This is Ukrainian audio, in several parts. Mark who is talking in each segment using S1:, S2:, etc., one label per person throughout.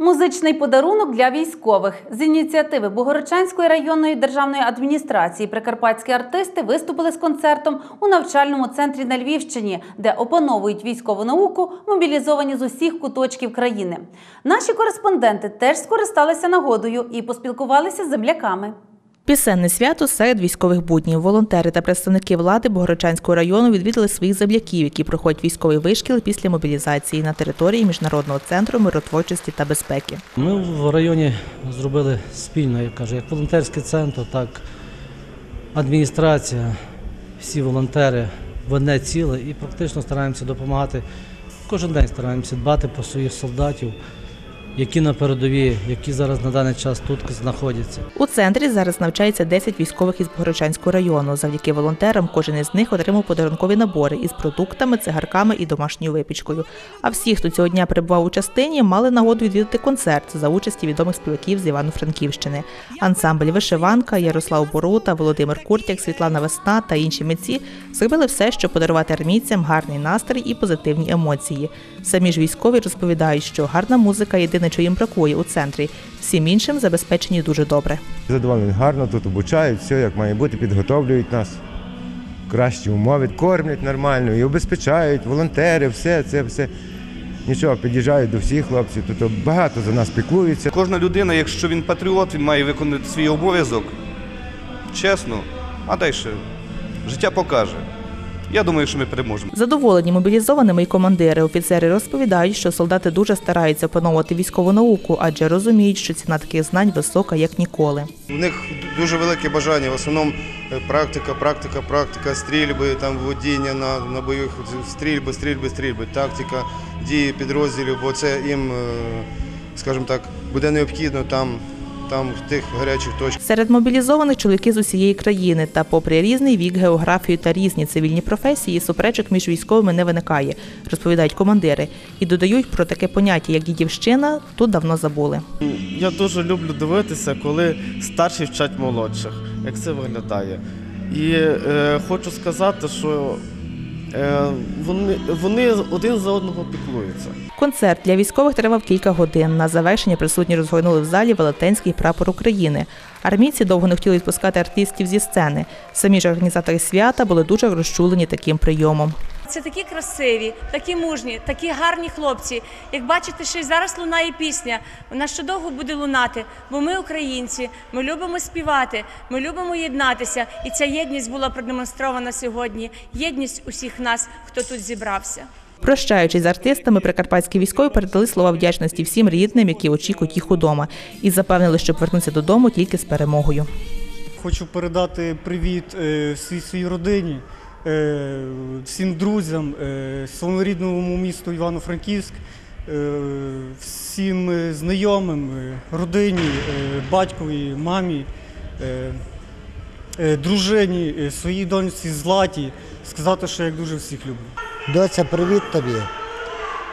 S1: Музичний подарунок для військових з ініціативи Богородчанської районної державної адміністрації прикарпатські артисти виступили з концертом у навчальному центрі на Львівщині, де опановують військову науку, мобілізовані з усіх куточків країни. Наші кореспонденти теж скористалися нагодою і поспілкувалися з земляками.
S2: Пісенне свято серед військових буднів. Волонтери та представники влади Богородчанського району відвідали своїх земляків, які проходять військовий вишкіл після мобілізації на території Міжнародного центру миротворчості та безпеки.
S3: Ми в районі зробили спільно, як кажу, як волонтерський центр, так адміністрація, всі волонтери в одне ціле і практично стараємося допомагати. Кожен день стараємося дбати про своїх солдатів, які на передовій, які зараз на даний час тут знаходяться.
S2: У центрі зараз навчається 10 військових із Богородчанського району. Завдяки волонтерам кожен із них отримав подарункові набори із продуктами, цигарками і домашньою випічкою. А всі, хто цього дня перебував у частині, мали нагоду відвідати концерт за участі відомих співаків з Івано-Франківщини. Ансамбль Вишиванка, Ярослав Борута, Володимир Куртяк, Світлана Весна та інші митці зробили все, щоб подарувати армійцям гарний настрій і позитивні емоції. Самі ж військові розповідають, що гарна музика єдине, що їм бракує у центрі. Всім іншим забезпечені дуже добре.
S4: Задоволені гарно, тут обучають, все як має бути, підготовлюють нас. Кращі умови, кормлять нормально і обезпечають, волонтери, все, це все. Нічого, під'їжджають до всіх хлопців, тут багато за нас піклуються.
S5: Кожна людина, якщо він патріот, він має виконати свій обов'язок чесно, а далі життя покаже. Я думаю, що ми переможемо.
S2: Задоволені мобілізованими і командири, офіцери розповідають, що солдати дуже стараються опановувати військову науку, адже розуміють, що ціна таких знань висока як ніколи.
S6: У них дуже велике бажання. В основному е, практика, практика, практика, стрільби, там водіння на, на бойових стрільби, стрільби, стрільби, тактика дії підрозділів, бо це їм, е, скажімо так, буде необхідно там, там в тих гарячих точках.
S2: Серед мобілізованих чоловіки з усієї країни, та попри різний вік, географію та різні цивільні професії, суперечок між військовими не виникає, розповідають командири. І додають про таке поняття, як дідівщина, тут давно забули.
S7: Я дуже люблю дивитися, коли старші вчать молодших, як це виглядає. І е, хочу сказати, що вони, вони один за одного піклуються.
S2: Концерт для військових тривав кілька годин. На завершення присутні розгорнули в залі велетенський прапор України. Армійці довго не хотіли відпускати артистів зі сцени. Самі ж організатори свята були дуже розчулені таким прийомом.
S8: Це такі красиві, такі мужні, такі гарні хлопці. Як бачите, ще й зараз лунає пісня. Вона ще довго буде лунати, бо ми українці, ми любимо співати, ми любимо єднатися. І ця єдність була продемонстрована сьогодні. Єдність усіх нас, хто тут зібрався.
S2: Прощаючись з артистами, прикарпатські військові передали слова вдячності всім рідним, які очікують їх удома, і запевнили, що повернуться додому тільки з перемогою.
S9: Хочу передати привіт е, всій своїй родині, всім друзям, е, своєму рідному місту Івано-Франківськ, е, всім е, знайомим, е, родині, е, батькові, мамі, е, е, дружині, е, своїй доньці Златі, сказати, що я дуже всіх люблю.
S10: Доця, привіт тобі.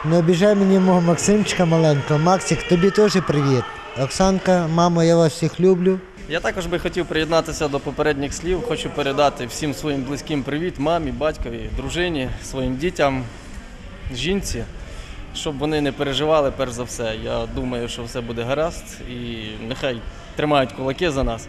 S10: Не обіжай мені мого Максимчика маленького. Максик, тобі теж привіт. Оксанка, мамо, я вас всіх люблю.
S11: Я також би хотів приєднатися до попередніх слів. Хочу передати всім своїм близьким привіт, мамі, батькові, дружині, своїм дітям, жінці, щоб вони не переживали перш за все. Я думаю, що все буде гаразд і нехай тримають кулаки за нас.